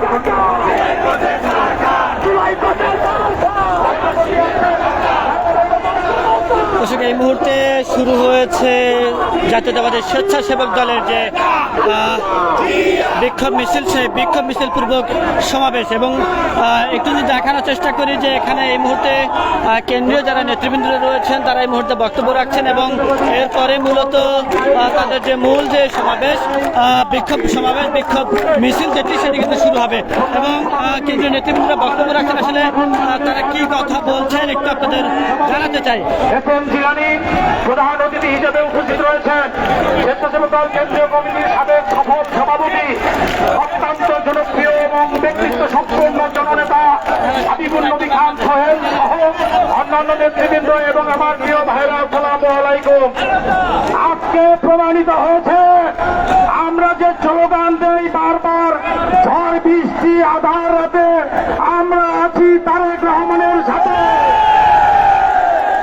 পথে দর্শক, এই মুহূর্তে শুরু হয়েছে জাতীয়তাবাদী স্বেচ্ছাসেবক দলের যে বিক্ষোভ মিছিল, সেই বিক্ষোভ মিছিল পূর্বক সমাবেশ। এবং একটু যদি দেখানোর চেষ্টা করি যে এখানে এই মুহূর্তে কেন্দ্রীয় যারা নেতৃবৃন্দ রয়েছেন, তারা এই মুহূর্তে বক্তব্য রাখছেন এবং এরপরে মূলত তাদের যে মূল যে সমাবেশ বিক্ষোভ সমাবেশ, বিক্ষোভ মিছিল যেটি, সেটি কিন্তু শুরু হবে। এবং কেন্দ্রীয় নেতৃবৃন্দরা বক্তব্য রাখছেন আসলে তারা কি কথা বলছেন, একটু আপনাদের জানাতে চাই। জিলানি প্রধান অতিথি হিসেবে উপস্থিত রয়েছেন স্বেচ্ছাসেবক দল, কেন্দ্রীয় কমিটির সাবেক সফল সভাপতি, অত্যন্ত জনপ্রিয় এবং ব্যক্তিত্ব সম্পন্ন জননেতা হাবিবুল নবী খান সোহেল সহ অন্যান্য নেতৃবৃন্দ এবং আমার প্রিয় ভাইরা সালাম আলাইকুম। আজকে প্রমাণিত হয়েছে আমরা যে স্লোগান দেই বারবার ঝড় বৃষ্টি আধার রাতে আমরা আছি তারেক রহমানের সাথে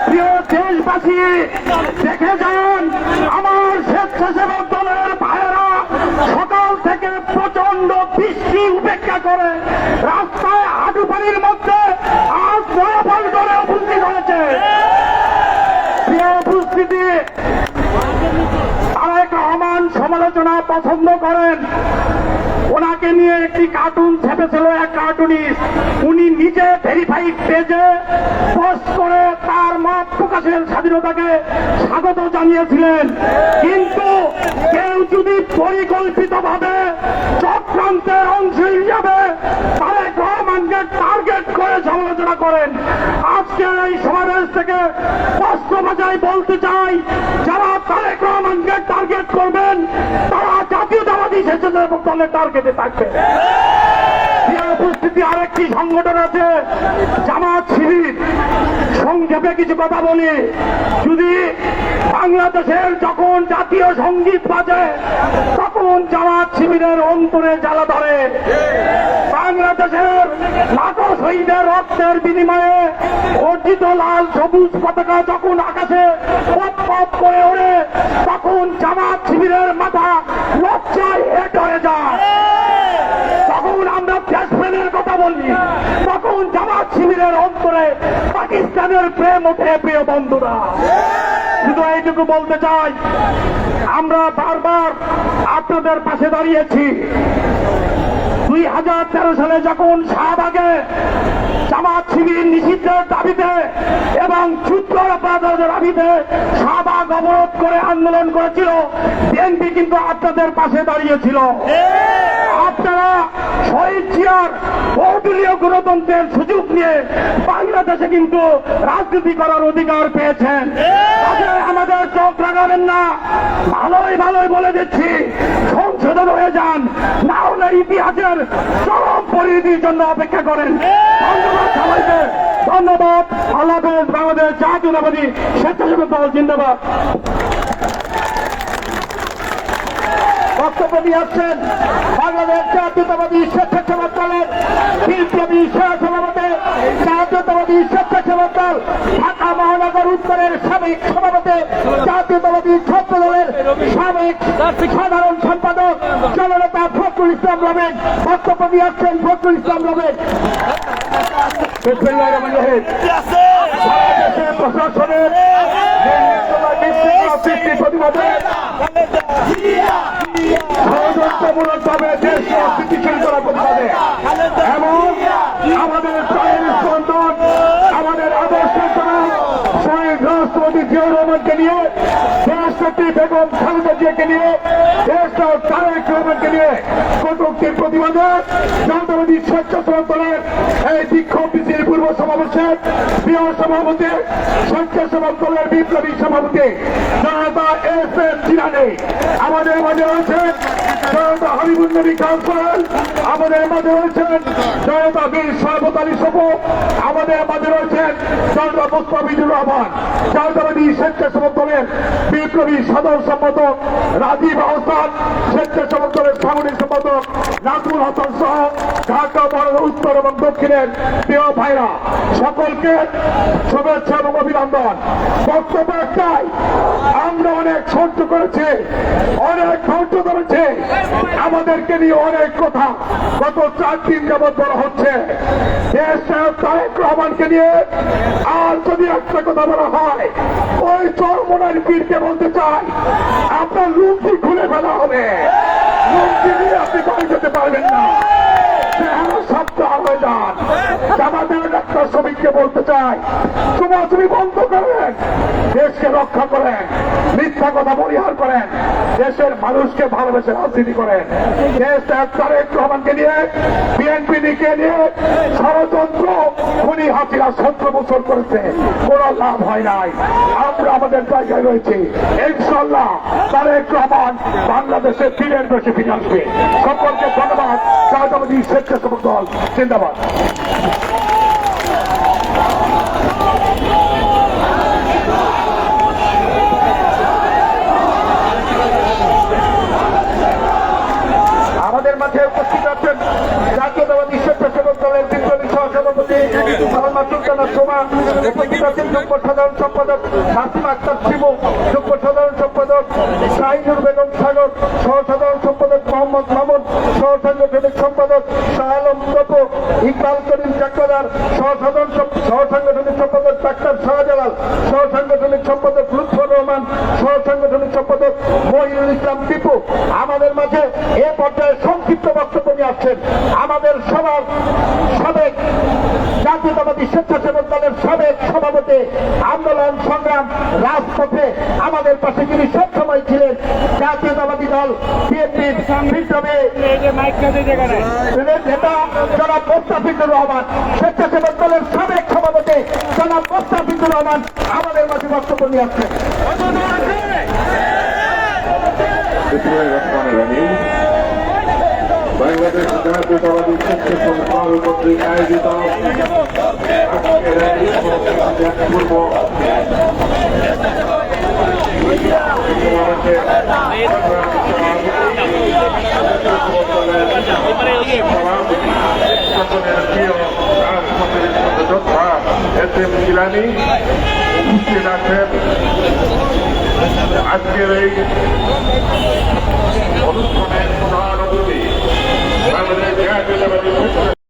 প্রিয় দেশবাসী দেখে যান আমার স্বেচ্ছাসেবক দলের ভাইয়েরা সকাল থেকে প্রচণ্ড বৃষ্টি উপেক্ষা করে রাস্তায় হাঁটু পানির মধ্যে আজ নয়াফল করে উপস্থিত হয়েছে প্রিয় উপস্থিতি তারেক রহমান সমালোচনা পছন্দ করেন। ওনাকে নিয়ে একটি কার্টুন ছেপেছিল, এক কার্টুনিস্ট উনি নিজে ভেরিফাইড পেজে পোস্ট করে তার মত প্রকাশের স্বাধীনতাকে স্বাগত জানিয়েছিলেন। কিন্তু কেউ যদি পরিকল্পিতভাবে চক্রান্তের অংশ হিসাবে তারেক রহমানকে টার্গেট করে সমালোচনা করেন আজকের এই সমাবেশ থেকে স্পষ্ট ভাষায় বলতে চাই, যারা জাতীয়তাবাদী স্বেচ্ছাসেবক দলের টার্গেটে থাকবে। উপস্থিতি আরেকটি সংগঠন আছে, জামাত শিবির। সংক্ষেপে কিছু কথা বলি। যদি বাংলাদেশের যখন জাতীয় সংগীত বাজে, তখন জামাত শিবিরের অন্তরে জ্বালা ধরে। বাংলাদেশের লাখো শহীদের রক্তের বিনিময়ে অর্জিত লাল সবুজ পতাকা যখন আকাশে পপ পপ করে পাকিস্তানের প্রেম ওঠে প্রিয় বন্ধুরা। শুধু এইটুকু বলতে চাই, আমরা বারবার আপনাদের পাশে দাঁড়িয়েছি। দুই হাজার তেরো সালে যখন শাহবাগে জামাত শিবির নিষিদ্ধের দাবিতে এবং যুদ্ধ অপরাধের দাবিতে শাহবাগ অবরোধ করে আন্দোলন করেছিল, বিএনপি কিন্তু আপনাদের পাশে দাঁড়িয়েছিল। আপনারা শহীদ জিয়ার বহুদলীয় গণতন্ত্রের সুযোগ নিয়ে বাংলাদেশে কিন্তু রাজনীতি করার অধিকার পেয়েছেন। আমাদের চোখ লাগাবেন না। ভালোই ভালোই বলে দিচ্ছি, সংশোধন হয়ে যান। না হলে ইতিহাসের চরম পরিণতির জন্য অপেক্ষা করেন। ধন্যবাদ সবাইকে। ধন্যবাদ। আল্লাহ বাংলাদেশ জাতীয়তাবাদী স্বেচ্ছাসেবক দল, জিন্দাবাদ। বক্তব্য নিয়ে আসছেন বাংলাদেশ জাতীয়তাবাদী স্বেচ্ছাসেবক দলের বিপ্লবী সহসভাপতি জাতীয়তাবাদী স্বেচ্ছাসেবক দল ঢাকা মহানগর উত্তরের সাবেক সভাপতি জাতীয়তাবাদী ছাত্র দলের সাবেক সাধারণ সম্পাদক জননেতা ফখরুল ইসলাম রবেন বক্তব্য নিয়ে আসছেন ফখরুল ইসলাম রবেন প্রশাসনের প্রতিবাদে ষড়যন্ত্রমূলক ভাবে দেশকে অস্থিতিশীল করার প্রতিবাদে এবং আমাদের প্রাণের স্পন্দন, আমাদের আদর্শ শহীদ রাষ্ট্রপতি জিয়াউর রহমানকে নিয়ে নিয়ে কটুক্তির প্রতিবাদে জাতীয়বাদী স্বেচ্ছাসেবক দলের এই বিক্ষোভ মিছিল পূর্ব সমাবেশের প্রিয় সভাপতি, স্বেচ্ছাসেবক দলের বিপ্লবী সভাপতি, জনতা এস এম জিরানি আমাদের মাঝে রয়েছেন জনতা হাবিবুল নবী সোহেল আমাদের মাঝে রয়েছেন জনতা বীর সর্বত আলী আমাদের মাঝে রয়েছেন জনতা মুস্তাফিজুর রহমান। জাতীয়বাদী স্বেচ্ছাসেবক দলের বিপ্লবী সাধারণ সম্পাদক রাজীব আহসান, স্বেচ্ছাসেবক দলের সাংগঠনিক সম্পাদক নাজমুল হাসান সহ ঢাকা মহানগর উত্তর এবং দক্ষিণের প্রিয় ভাইরা, সকলকে শুভেচ্ছা এবং অভিনন্দন। বক্তব্য একটাই, আমরা অনেক সহ্য করেছি, অনেক ধৈর্য ধরেছে, আমাদেরকে নিয়ে অনেক কথা, গত চার দিন যাবৎ বলা হচ্ছে। তারেক রহমানকে নিয়ে আর যদি একটা কথা বলা হয়, ওই চরমনার পীরকে বলতে চাই, আপনার লুঙ্গি খুলে ফেলা হবে। বাড়ি যেতে চাই। তুমি বন্ধ করেন। দেশকে রক্ষা করেন। মিথ্যা কথা পরিহার করেন। দেশের মানুষকে ভালোবেসে রাজনীতি করেন। দেশ তারেক রহমানকে নিয়ে বিএনপি দিকে নিয়ে, ষড়যন্ত্র, খুনি হাসিনা সতেরো বছর করেছে। কোন লাভ হয় নাই। আমরা আমাদের জায়গায় রয়েছি। ইনশাল্লাহ তারেক রহমান বাংলাদেশের ফিরের বেশি ফিরে আসবে। সকলকে ধন্যবাদ। স্বেচ্ছাসেবক দল, জিন্দাবাদ আমাদের মাঝে উপস্থিত আছেন জাতীয়তাবাদী স্বেচ্ছাসেবক দলের বিপ্লবী সহসভাপতি মোহাম্মদ সুলতানা সোমা উপস্থিত আছেন যুগ্ম সাধারণ সম্পাদক নাসিম আক্তার শিবু যুগ্ম সাধারণ সম্পাদক শাহিনুর বেগম সাগর সহ সাধারণ সম্পাদক মোহাম্মদ মামুন সহ সাংগঠনিক সম্পাদক শাহ আলম তপু ইকবাল করিম চাকরার সহ সাধারণ সহ সাংগঠনিক সম্পাদক ডাক্তার শাহজালাল সহ সাংগঠনিক সম্পাদক লুৎফর রহমান সহ সাংগঠনিক সম্পাদক মহিনুল ইসলাম টিপু। আমাদের মাঝে এ পর্যায়ে সংক্ষিপ্ত বক্তব্য নিয়ে আসছেন আমাদের সবার সাবেক জাতীয়তাবাদী স্বেচ্ছাসেবক সভাপতি আন্দোলন, সংগ্রাম, রাজপথে আমাদের পাশে যিনি সবসময় ছিলেন, জাতীয়তাবাদী দল, বিএনপির স্বেচ্ছাসেবক দলের সাবেক সভাপতি, জনাব মোস্তাফিজুর রহমান আমাদের মাঝে বক্তব্য নিয়ে আসছেন। বাংলাদেশ জাতীয়তাবাদী আয়োজিত আজকের এই পূর্ব সমাবেশে সকলের প্রিয় রাজপথের যোদ্ধা এস এম জিলানি উপস্থিত আছেন আজকের এই অনুষ্ঠানের প্রধান অতিথি বাংলাদেশ